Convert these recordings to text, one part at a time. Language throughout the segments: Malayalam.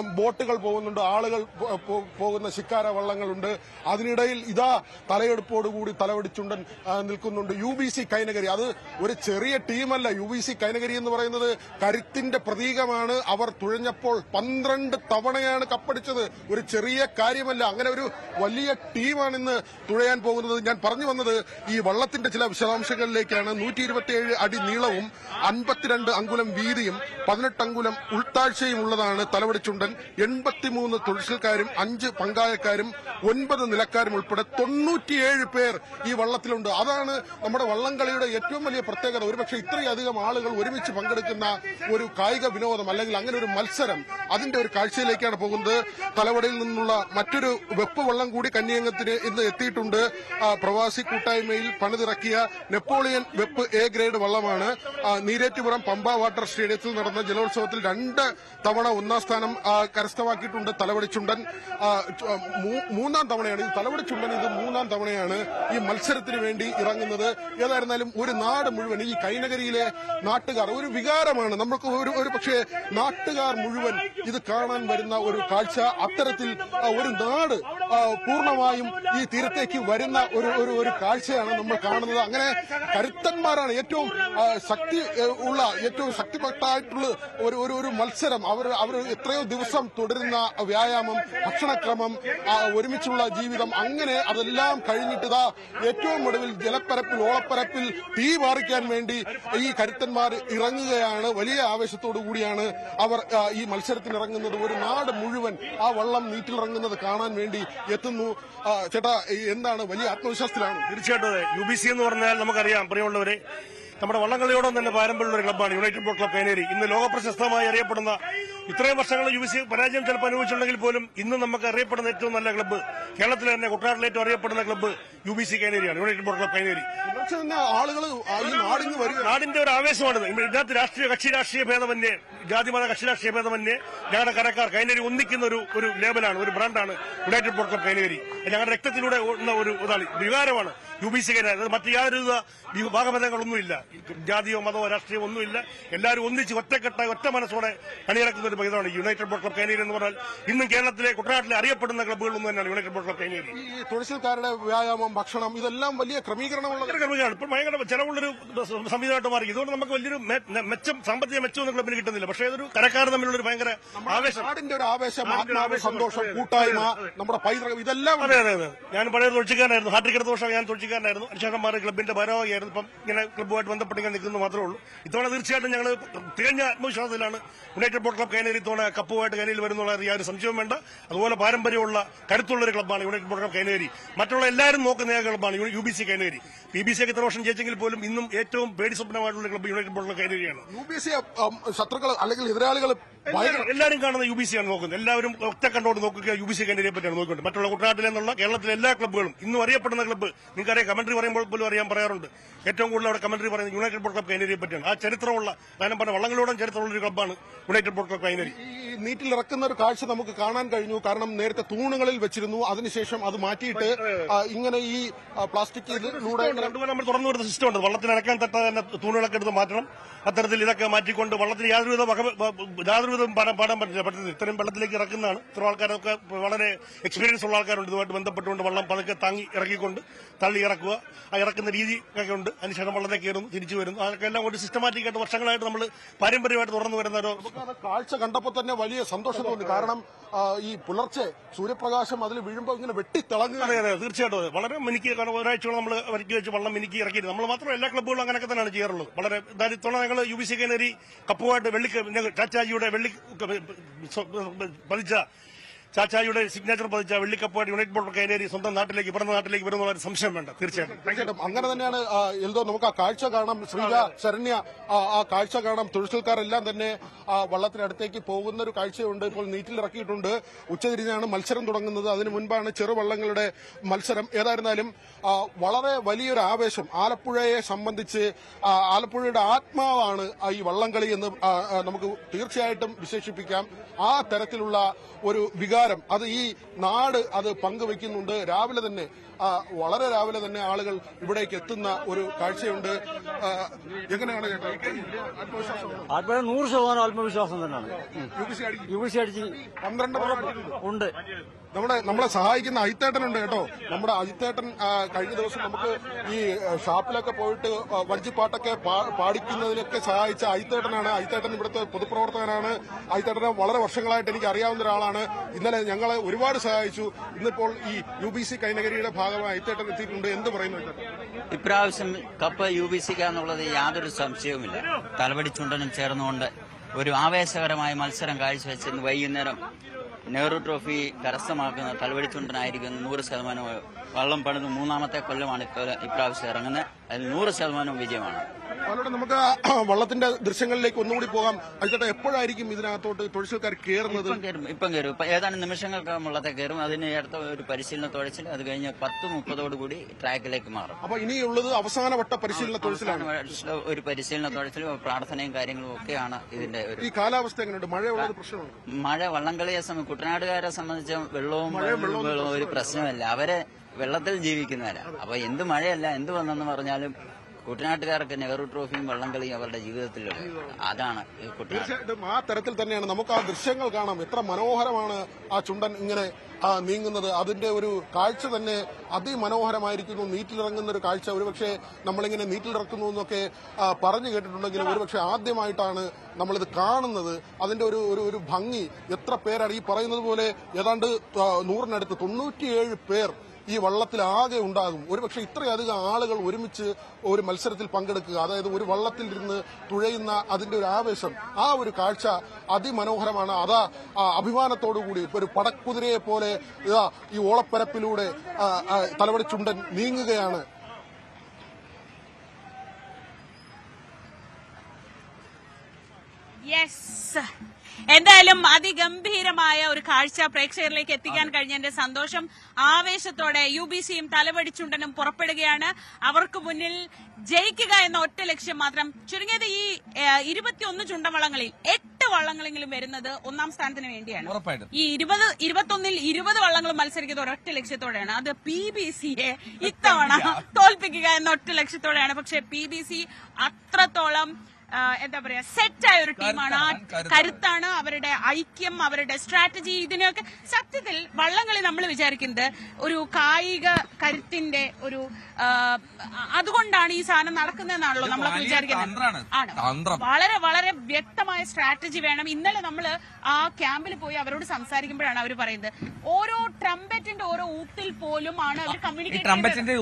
ബോട്ടുകൾ പോകുന്നുണ്ട് ആളുകൾ പോകുന്ന ശിക്കാര വള്ളങ്ങളുണ്ട്. അതിനിടയിൽ ഇതാ തലയെടുപ്പോടുകൂടി തലവടിച്ചുണ്ടൻ നിൽക്കുന്നുണ്ട് യു ബി സി കൈനഗരി അത് ഒരു ചെറിയ ടീമല്ല. യു ബി സി കൈനഗരി എന്ന് പറയുന്നത് കരുത്തിന്റെ പ്രതീകമാണ്. അവർ തുഴഞ്ഞപ്പോൾ പന്ത്രണ്ട് തവണയാണ് കപ്പടിച്ചത്. ഒരു ചെറിയ കാര്യമല്ല. അങ്ങനെ ഒരു വലിയ ടീമാണ് ഇന്ന് തുഴയാൻ പോകുന്നത്. ഞാൻ പറഞ്ഞു വന്നത് ഈ വള്ളത്തിന്റെ ചില വിശദാംശങ്ങളിലേക്കാണ്. നൂറ്റി ഇരുപത്തിയേഴ് അടി നീളവും അൻപത്തിരണ്ട് അങ്കുലം വീതിയും പതിനെട്ട് അങ്കുലം ഉൾത്താഴ്ചയും ഉള്ളതാണ് തലവടിച്ചുണ്ടൻ എൺപത്തിമൂന്ന് തൊഴിൽക്കാരും അഞ്ച് പങ്കായക്കാരും ഒൻപത് നിലക്കാരും ഉൾപ്പെടെ തൊണ്ണൂറ്റിയേഴ് പേർ ഈ വള്ളത്തിലുണ്ട്. അതാണ് നമ്മുടെ വള്ളംകളിയുടെ ഏറ്റവും വലിയ പ്രത്യേകത. ഒരുപക്ഷെ ഇത്രയധികം ആളുകൾ ഒരുമിച്ച് പങ്കെടുക്കുന്ന ഒരു കായിക വിനോദം അല്ലെങ്കിൽ അങ്ങനെ ഒരു മത്സരം അതിന്റെ ഒരു കാഴ്ചയിലേക്കാണ് പോകുന്നത്. തലവടയിൽ നിന്നുള്ള മറ്റൊരു വെപ്പ് വള്ളം കൂടി കന്യാംഗത്തിന് ഇന്ന് എത്തിയിട്ടുണ്ട്. പ്രവാസി കൂട്ടായ്മയിൽ പണിതിറക്കിയ നെപ്പോളിയൻ വെപ്പ് എ ഗ്രേഡ് വള്ളമാണ്. നീരേറ്റുപുറം പമ്പ വാട്ടർ സ്റ്റേഡിയത്തിൽ നടന്ന ജലോത്സവത്തിൽ രണ്ട് തവണ ഒന്നാം സ്ഥാനം കരസ്ഥമാക്കിയിട്ടുണ്ട് തലവടിച്ചുണ്ടൻ ചുണ്ടൻ. മൂന്നാം തവണയാണ് ഈ തലവടിച്ചുണ്ടൻ ഇത് മൂന്നാം തവണയാണ് ഈ മത്സരത്തിന് വേണ്ടി ഇറങ്ങുന്നത്. ഏതായിരുന്നാലും ഒരു നാട് മുഴുവൻ ഈ കൈനഗരിയിലെ നാട്ടുകാർ ഒരു വികാരമാണ്. നമുക്ക് ഒരു ഒരു പക്ഷേ നാട്ടുകാർ മുഴുവൻ ഇത് കാണാൻ വരുന്ന ഒരു കാഴ്ച. അത്തരത്തിൽ ഒരു നാട് പൂർണമായും ഈ തീരത്തേക്ക് വരുന്ന ഒരു ഒരു ഒരു കാഴ്ചയാണ് നമ്മൾ കാണുന്നത്. അങ്ങനെ കരുത്തന്മാരാണ് ഏറ്റവും ശക്തി ഉള്ള ഏറ്റവും ശക്തിപ്പെട്ടായിട്ടുള്ള ഒരു ഒരു ഒരു മത്സരം. അവർ അവർ എത്രയോ ദിവസം തുടരുന്ന വ്യായാമം ഭക്ഷണക്രമം ഒരുമിച്ചുള്ള ജീവിതം. അങ്ങനെ അതെല്ലാം കഴിഞ്ഞിട്ട് ഇതാ ഏറ്റവും ഒടുവിൽ ജലപ്പരപ്പിൽ ഓളപ്പരപ്പിൽ തീ പാറിക്കാൻ വേണ്ടി ഈ കരുത്തന്മാർ ഇറങ്ങുകയാണ്. വലിയ ആവേശത്തോടു കൂടിയാണ് അവർ ഈ മത്സരത്തിന് ഇറങ്ങുന്നത് ഒരു നാട് മുഴുവൻ ആ വള്ളം നീറ്റിലിറങ്ങുന്നത് കാണാൻ വേണ്ടി എത്തുന്നു. ചേട്ടാ എന്താണ് വലിയ ആത്മവിശ്വാസത്തിലാണ്? തീർച്ചയായിട്ടും യു ബി സി എന്ന് പറഞ്ഞാൽ നമുക്കറിയാം പ്രിയമുള്ളവരെ. നമ്മുടെ വള്ളംകളിയോടൊപ്പം തന്നെ പാരമ്പര്യമുള്ള ഒരു ക്ലബ്ബാണ് യുണൈറ്റഡ് ബോട്ട് ക്ലബ് പേനേരി ഇന്ന് ലോക പ്രശസ്തമായി അറിയപ്പെടുന്ന ഇത്രയും വർഷങ്ങൾ യു സി പരാജയം ചിലപ്പോൾ അനുഭവിച്ചിട്ടുണ്ടെങ്കിൽ പോലും ഇന്ന് നമുക്ക് അറിയപ്പെടുന്ന ഏറ്റവും നല്ല ക്ലബ്ബ് കേരളത്തിലെ തന്നെ കുട്ടനാട്ടിലെ ഏറ്റവും അറിയപ്പെടുന്ന ക്ലബ്ബ് യു ബി സി കൈനേരിയാണ് യുണൈറ്റഡ് ബോട്ട് ക്ലബ് വരിക. നാടിന്റെ ഒരു ആവേശമാണ് ഇതിനകത്ത് രാഷ്ട്രീയ കക്ഷി രാഷ്ട്രീയ ഭേദമന്യേ ജാതിമത കക്ഷി രാഷ്ട്രീയ ഭേദമന്യേ ഞങ്ങളുടെ കരക്കാർ കൈനേരി ഒന്നിക്കുന്ന ഒരു ഒരു ലേബലാണ് ഒരു ബ്രാൻഡാണ് യുണൈറ്റഡ് ബോട്ട് ക്ലബ് കൈനേരി ഞങ്ങളുടെ രക്തത്തിലൂടെ ഒരു ഇതാണ് വികാരമാണ് യു ബി സി കൈനേരി മറ്റു യാതൊരു ഭാഗമതങ്ങളൊന്നുമില്ല ജാതിയോ മതമോ രാഷ്ട്രീയമോ ഒന്നുമില്ല. എല്ലാവരും ഒന്നിച്ച് ഒറ്റക്കെട്ടായി ഒറ്റ മനസ്സോടെ അണിയിറക്കുന്ന ഒരു ഇതാണ് യുണൈറ്റഡ് ബോട്ട് ക്ലബ് കൈനേരി എന്ന് പറഞ്ഞാൽ ഇന്നും കേരളത്തിലെ കുട്ടനാട്ടിലെ അറിയപ്പെടുന്ന ക്ലബ്ബുകളൊന്നും തന്നെയാണ് യുണൈറ്റഡ് ബോട്ട് ക്ലബ് കൈനേരി ഈ തുഴച്ചിൽക്കാരുടെ വ്യായാമം ഭക്ഷണം ഇതെല്ലാം വലിയ ക്രമീകരണമുള്ള ക്രമീകരണം. ഇപ്പോൾ ഭയങ്കര ചെലവുള്ളൊരു സംവിധാനമായിട്ട് മാറി. ഇതുകൊണ്ട് നമുക്ക് വലിയൊരു മെച്ചം സാമ്പത്തിക മെച്ചം സാമ്പത്തിക മെച്ചമൊന്നും ക്ലബിന് കിട്ടുന്നില്ല. പക്ഷേ ഇതൊരു കരക്കാർ തമ്മിലുള്ള ഒരു ഭയങ്കര ആവേശം. നാടിന്റെ ഒരു ആവേശം ആത്മാവ് സന്തോഷം കൂട്ടായ്മ. നമ്മുടെ പൈതൃകം ഇതെല്ലാം അതെ അതെ അതെ. ഞാൻ പഴയ തുഴച്ചിക്കാരനായിരുന്നു ഹാട്രിക് വർഷം ഞാൻ അനുശേഷം അനുശേഷന്മാർ ക്ലബിന്റെ ഭാരവാഹിയായിരുന്നു. ഇപ്പം ഇങ്ങനെ ക്ലബ്ബുമായിട്ട് ബന്ധപ്പെട്ട് ഇങ്ങനെ നിൽക്കുന്നത് മാത്രമേ ഉള്ളൂ. ഇത്തവണ തീർച്ചയായിട്ടും ഞങ്ങൾ തികഞ്ഞ ആത്മവിശ്വാസത്തിലാണ് യുണൈറ്റഡ് ബോട്ട് ക്ലബ് കൈനേരി ഇത്തവണ കപ്പുമായിട്ട് കൈനയിൽ വരുന്നുള്ള യാതൊരു സംശയവും വേണ്ട. അതുപോലെ പാരമ്പര്യമുള്ള കരുത്തുള്ള ഒരു ക്ലബ്ബാണ് യുണൈറ്റഡ് ബോട്ട് ക്ലബ് കൈനേരി മറ്റുള്ള എല്ലാവരും നോക്കുന്ന ക്ലബ്ബാണ് U B C Kaineri P B C ഒക്കെ ഇത്ര വർഷം ജയിച്ചെങ്കിൽ പോലും ഇന്നും ഏറ്റവും പേടി സ്വപ്നമായിട്ടുള്ള ക്ലബ്ബ് യുണൈറ്റഡ് ബോട്ട് ക്ലബ് കൈനേരിയാണ് യു ബി സി ശത്രുക്കൾ അല്ലെങ്കിൽ എതിരാളികൾ എല്ലാവരും- എല്ലാവരും കാണുന്ന യു ബി സി ആണ് നോക്കുന്നത്. എല്ലാവരും ഒറ്റ കണ്ടോട് നോക്കുക യു ബി സി കൈനേരിയെ പറ്റിയാണ് നോക്കുന്നത് മറ്റുള്ള കുട്ടനാട്ടിൽ നിന്നുള്ള കേരളത്തിലെ എല്ലാ ക്ലബ്ബുകളും ഇന്നും അറിയപ്പെടുന്ന ക്ലബ്ബ് നിങ്ങൾക്കറിയാം കമന്ററി പറയുമ്പോൾ പോലും അറിയാൻ പറയാറുണ്ട്. ഏറ്റവും കൂടുതൽ അവിടെ കമന്ററി പറയുന്നത് യുണൈറ്റഡ് ബോട്ട് ക്ലബ് കൈനരിയെ പറ്റിയാണ്. ആ ചരിത്രമുള്ള ഞാൻ പറഞ്ഞ വള്ളങ്ങളോടും ചരിത്രമുള്ള ഒരു ക്ലബ്ബാണ് യുണൈറ്റഡ് ബോട്ട് ക്ലബ് കൈനരി. ഈ നീറ്റിൽ ഇറക്കുന്ന ഒരു കാഴ്ച നമുക്ക് കാണാൻ കഴിഞ്ഞു. കാരണം നേരത്തെ തൂണുകളിൽ വെച്ചിരുന്നു. അതിനുശേഷം അത് മാറ്റിയിട്ട് ഇങ്ങനെ ഈ പ്ലാസ്റ്റിക് ഇതിലൂടെ നമ്മൾ തുറന്നു വരുന്ന സിസ്റ്റം ഉണ്ട്. വള്ളത്തിന് ഇറക്കാൻ തട്ടാതെ തന്നെ തൂണുകളൊക്കെ എടുത്ത് മാറ്റണം. അത്തരത്തിൽ ഇതൊക്കെ മാറ്റിക്കൊണ്ട് വള്ളത്തിന് യാതൊരുവിധ യാതൊരുവിധം പാടാൻ പാടാൻ പറ്റില്ല. പറ്റുന്നത് ഇത്രയും വെള്ളത്തിലേക്ക് ഇറക്കുന്നതാണ്. ഇത്ര ആൾക്കാരൊക്കെ വളരെ എക്സ്പീരിയൻസ് ഉള്ള ആൾക്കാരുണ്ട്. ഇതുമായിട്ട് ബന്ധപ്പെട്ടുകൊണ്ട് വള്ളം പതുക്കെ താങ്ങി ഇറക്കിക്കൊണ്ട് തള്ളി ഇറക്കുക. ആ ഇറക്കുന്ന രീതി ഒക്കെ ഉണ്ട്. അതിനുശേഷം വള്ളത്തെ കയറുന്നു. തിരിച്ചു വരുന്നു അതൊക്കെ എല്ലാം ഒരു സിസ്റ്റമാറ്റിക് ആയിട്ട് വർഷങ്ങളായിട്ട് നമ്മൾ പാരമ്പര്യമായിട്ട് തുടർന്നു വരുന്ന ഒരു കാഴ്ച കണ്ടപ്പോൾ തന്നെ വലിയ സന്തോഷം തോന്നി കാരണം ഈ പുലർച്ചെ സൂര്യപ്രകാശം അതിൽ വീഴുമ്പോൾ ഇങ്ങനെ വെട്ടിത്തിളങ്ങുക അതെ അതെ തീർച്ചയായിട്ടും അതെ. വളരെ മിനിക്ക് കാരണം ഒരാഴ്ചയോളം നമ്മൾ വരക്കി വെച്ച് വെള്ളം മിനിക്ക് ഇറക്കി നമ്മൾ മാത്രം എല്ലാ ക്ലബ്ബുകളും അങ്ങനെയൊക്കെ തന്നെയാണ് ചെയ്യാറുള്ളത് വളരെ ഇത്തവണ ഞങ്ങൾ യു ബി സി കൈനേരി കപ്പുമായിട്ട് വെള്ളി ചാച്ചാജിയുടെ വെള്ളി പതിച്ച ചാച്ചാജിയുടെ സിഗ്നേച്ചർ പതിച്ച വെള്ളിക്കപ്പാട് യുണൈറ്റ് ബോർഡ് കൈനേരി സ്വന്തം നാട്ടിലേക്ക് ഇവിടെ നാട്ടിലേക്ക് വരുന്ന ഒരു സംശയം വേണ്ട. തീർച്ചയായിട്ടും. അങ്ങനെ തന്നെയാണ് എന്തോ നമുക്ക് ആ കാഴ്ച കാണാം. ശ്രീജ ശരണ്യ ആ, കാഴ്ച കാണാം. തൊഴിൽക്കാരെല്ലാം തന്നെ ആ വള്ളത്തിനടുത്തേക്ക് പോകുന്ന ഒരു കാഴ്ചയുണ്ട്. ഇപ്പോൾ നീറ്റിൽ ഇറക്കിയിട്ടുണ്ട്. ഉച്ചതിരിഞ്ഞാണ് മത്സരം തുടങ്ങുന്നത്. അതിനു മുൻപാണ് ചെറുവള്ളങ്ങളുടെ മത്സരം. ഏതായിരുന്നാലും വളരെ വലിയൊരു ആവേശം. ആലപ്പുഴയെ സംബന്ധിച്ച് ആലപ്പുഴയുടെ ആത്മാവാണ് ഈ വള്ളംകളി എന്ന് നമുക്ക് തീർച്ചയായിട്ടും വിശേഷിപ്പിക്കാം. ആ തരത്തിലുള്ള ഒരു വികാരം വികാരം അത് ഈ നാട് അത് പങ്കുവെക്കുന്നുണ്ട് രാവിലെ തന്നെ വളരെ രാവിലെ തന്നെ ആളുകൾ ഇവിടേക്ക് എത്തുന്ന ഒരു കാഴ്ചയുണ്ട്. എങ്ങനെയാണ് ആത്മവിശ്വാസം നൂറ് ശതമാനം ആത്മവിശ്വാസം തന്നെയാണ്. UBC അടിക്കും. യു സി അടിച്ച് പന്ത്രണ്ട് ഉണ്ട്. നമ്മുടെ നമ്മളെ സഹായിക്കുന്ന അജിത്തേട്ടനുണ്ട് കേട്ടോ. നമ്മുടെ അജിത്തേട്ടൻ കഴിഞ്ഞ ദിവസം നമുക്ക് ഈ ഷാപ്പിലൊക്കെ പോയിട്ട് വഞ്ചിപ്പാട്ടൊക്കെ പാടിക്കുന്നതിനൊക്കെ സഹായിച്ച അജിത്തേട്ടനാണ് അജിത്തേട്ടൻ ഇവിടുത്തെ പൊതുപ്രവർത്തകനാണ്. അജിത്തേട്ടനെ വളരെ വർഷങ്ങളായിട്ട് എനിക്ക് അറിയാവുന്ന ഒരാളാണ്. ഇന്നലെ ഞങ്ങളെ ഒരുപാട് സഹായിച്ചു. ഇന്നിപ്പോൾ ഈ യു ബി സി കൈനഗരിയുടെ ഭാഗമായി അജിത്തേട്ടൻ എത്തിയിട്ടുണ്ട്. എന്ത് പറയുന്നു ഇപ്രാവശ്യം കപ്പ് യു ബി സിക്കാന്നുള്ളത് യാതൊരു സംശയവുമില്ല. തലവടി ചുണ്ടനും ചേർന്നുകൊണ്ട് ഒരു ആവേശകരമായ മത്സരം കാഴ്ചവെച്ച് ഇന്ന് വൈകുന്നേരം നെഹ്റു ട്രോഫി കരസ്ഥമാക്കുന്ന തലവടി ചുണ്ടനായിരിക്കും നൂറ് ശതമാനം വള്ളം പണിത് മൂന്നാമത്തെ കൊല്ലമാണ് ഇപ്രാവശ്യം ഇറങ്ങുന്നത്. അതിൽ നൂറ് ശതമാനം വിജയമാണ്. അവരോട് നമുക്ക് വള്ളത്തിന്റെ ദൃശ്യങ്ങളിലേക്ക് ഒന്നുകൂടി പോകാം. അതിട്ട് എപ്പോഴായിരിക്കും ഇതിനകത്തോട്ട് തൊഴിൽക്കാർ കയറുന്നത് ഇപ്പം കയറും ഇപ്പം ഏതാനും നിമിഷങ്ങൾക്ക് വള്ളത്തെ കയറും അതിന് അടുത്ത ഒരു പരിശീലന തുഴച്ചിൽ അത് കഴിഞ്ഞ് പത്ത് മുപ്പതോടു കൂടി ട്രാക്കിലേക്ക് മാറും. അപ്പൊ ഇനിയുള്ളത് അവസാനവട്ട പരിശീലന തൊഴിലാണ് ഒരു പരിശീലന തുഴച്ചിലും പ്രാർത്ഥനയും കാര്യങ്ങളും ഒക്കെയാണ് ഇതിന്റെ ഒരു ഈ കാലാവസ്ഥ എങ്ങനെയുണ്ട്? മഴയുള്ളത് പ്രശ്നമാണ്? മഴ വള്ളംകളിയെ സംബന്ധിച്ച് കുട്ടനാടുകാരെ സംബന്ധിച്ച് വെള്ളവും വെള്ളവും ഒരു പ്രശ്നമല്ല. അവരെ വെള്ളത്തിൽ ജീവിക്കുന്നവരാ. അപ്പൊ എന്ത് മഴയല്ല എന്ത് വന്നെന്ന് പറഞ്ഞാലും കുട്ടനാട്ടുകാർക്ക് നെഹ്റു ട്രോഫിയും വള്ളംകളിയും അവരുടെ ജീവിതത്തിലുള്ളത്. അതാണ് ഈ കുട്ടനാട്. തീർച്ചയായിട്ടും ആ തരത്തിൽ തന്നെയാണ്. നമുക്ക് ആ ദൃശ്യങ്ങൾ കാണാം. എത്ര മനോഹരമാണ് ആ ചുണ്ടൻ ഇങ്ങനെ നീങ്ങുന്നത്. അതിന്റെ ഒരു കാഴ്ച തന്നെ അതിമനോഹരമായിരിക്കുന്നു. നീറ്റിലിറങ്ങുന്ന ഒരു കാഴ്ച. ഒരുപക്ഷെ നമ്മളിങ്ങനെ നീറ്റിലിറക്കുന്നു എന്നൊക്കെ പറഞ്ഞു കേട്ടിട്ടുണ്ടെങ്കിലും ഒരുപക്ഷെ ആദ്യമായിട്ടാണ് നമ്മളിത് കാണുന്നത്. അതിന്റെ ഒരു ഒരു ഒരു ഭംഗി. എത്ര പേരാണ് ഈ പറയുന്നത് പോലെ? ഏതാണ്ട് നൂറിനടുത്ത് തൊണ്ണൂറ്റിയേഴ് പേർ ഈ വള്ളത്തിൽ ആകെ ഉണ്ടാകും. ഒരുപക്ഷെ ഇത്രയധികം ആളുകൾ ഒരുമിച്ച് ഒരു മത്സരത്തിൽ പങ്കെടുക്കുക അതായത് ഒരു വള്ളത്തിൽ ഇരുന്ന് തുഴയുന്ന അതിന്റെ ഒരു ആവേശം ആ ഒരു കാഴ്ച അതിമനോഹരമാണ്. അതാ അഭിമാനത്തോടുകൂടി ഒരു പടക്കുതിരയെ പോലെ ഈ ഓളപ്പരപ്പിലൂടെ ആ, ആ, തലവടി ചുണ്ടൻ നീങ്ങുകയാണ്. യെസ് എന്തായാലും അതിഗംഭീരമായ ഒരു കാഴ്ച പ്രേക്ഷകരിലേക്ക് എത്തിക്കാൻ കഴിഞ്ഞതിന്റെ സന്തോഷം ആവേശത്തോടെ യു ബി സിയും തലവടിച്ചുണ്ടനും പുറപ്പെടുകയാണ്. അവർക്ക് മുന്നിൽ ജയിക്കുക എന്ന ഒറ്റ ലക്ഷ്യം മാത്രം. ചുരുങ്ങിയത് ഈ ഇരുപത്തിയൊന്ന് ചുണ്ടവള്ളങ്ങളിൽ എട്ട് വള്ളങ്ങളെങ്കിലും വരുന്നത് ഒന്നാം സ്ഥാനത്തിന് വേണ്ടിയാണ്. ഈ ഇരുപത് ഇരുപത്തൊന്നിൽ ഇരുപത് വള്ളങ്ങൾ മത്സരിക്കുന്നത് ഒരൊറ്റ ലക്ഷ്യത്തോടെയാണ്. അത് പി ബി സിയെ ഇത്തവണ തോൽപ്പിക്കുക എന്ന ഒറ്റ ലക്ഷ്യത്തോടെയാണ്. പക്ഷെ പി ബി സി അത്രത്തോളം എന്താ പറയാ സെറ്റായ ഒരു ടീമാണ് ആ കരുത്താണ്, അവരുടെ ഐക്യം അവരുടെ സ്ട്രാറ്റജി ഇതിനൊക്കെ സത്യത്തിൽ വള്ളംകളി നമ്മൾ വിചാരിക്കുന്നത് ഒരു കായിക കരുത്തിന്റെ ഒരു അതുകൊണ്ടാണ് ഈ സാധനം നടക്കുന്നതെന്നാണല്ലോ നമ്മളൊക്കെ വിചാരിക്കുന്നത്. ആണ്. വളരെ വളരെ വ്യക്തമായ സ്ട്രാറ്റജി വേണം. ഇന്നലെ നമ്മൾ ആ ക്യാമ്പിൽ പോയി അവരോട് സംസാരിക്കുമ്പോഴാണ് അവർ പറയുന്നത്. ഓരോ ട്രംപറ്റിന്റെ ഓരോ ഊത്തിൽ പോലും ആണ് അവർ കമ്മ്യൂണിക്കേറ്റ് ട്രംപറ്റിന്റെ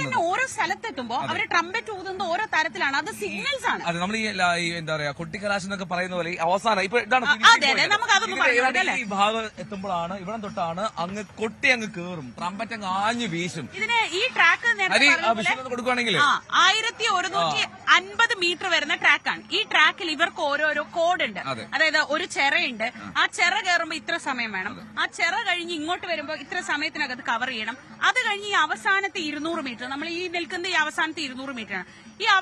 തന്നെ ഓരോ സ്ഥലത്തെത്തുമ്പോ അവർ ട്രംപറ്റ് ഊതുന്നത് ഓരോ തരത്തിലാണ് അത് സിഗ്നൽസ് ആണ്. അതെ നമ്മൾ ഈ ല- ഈ എന്താ പറയാ കുട്ടിക്കലാശം എന്നൊക്കെ പറയുന്ന പോലെ ഈ അവസാനം ഇപ്പൊ ഇതാണ് അതെ, അതെ. നമുക്ക് അതൊന്ന് പറയാം, ഏതാണ്ട് അല്ലേ? ഈ ഭാഗം എത്തുമ്പോഴാണ് ഇവിടെ തൊട്ടാണ് അങ്ങ് കൊട്ടി അങ്ങ് കേറും. ട്രംപറ്റ് അങ്ങ് ആഞ്ഞു വീശും. ഇതിന് ഈ ട്രാക്ക് ഹരി ആ വിഷയം കൊടുക്കുവാണെങ്കിൽ ആ ആയിരത്തി ഒരുന്നൂറ്റി അൻപത് മീറ്റർ വരുന്ന ട്രാക്കാണ് ഈ ട്രാക്കിൽ ഇവർക്ക് ഓരോരോ കോഡ് ഉണ്ട്. അതെ. അതായത് ഒരു ചെറയുണ്ട്. ആ. ചെറ കയറുമ്പോ ഇത്ര സമയം വേണം. ആ ചെറ കഴിഞ്ഞ് ഇങ്ങോട്ട് വരുമ്പോ ഇത്ര സമയത്തിനകത്ത് കവർ ചെയ്യണം. അത് കഴിഞ്ഞ് ഈ അവസാനത്തെ ഇരുന്നൂറ് മീറ്റർ നമ്മൾ ഈ നിൽക്കുന്ന ഈ അവസാനത്തെ ഇരുന്നൂറ് മീറ്റർ ആണ്. ഈ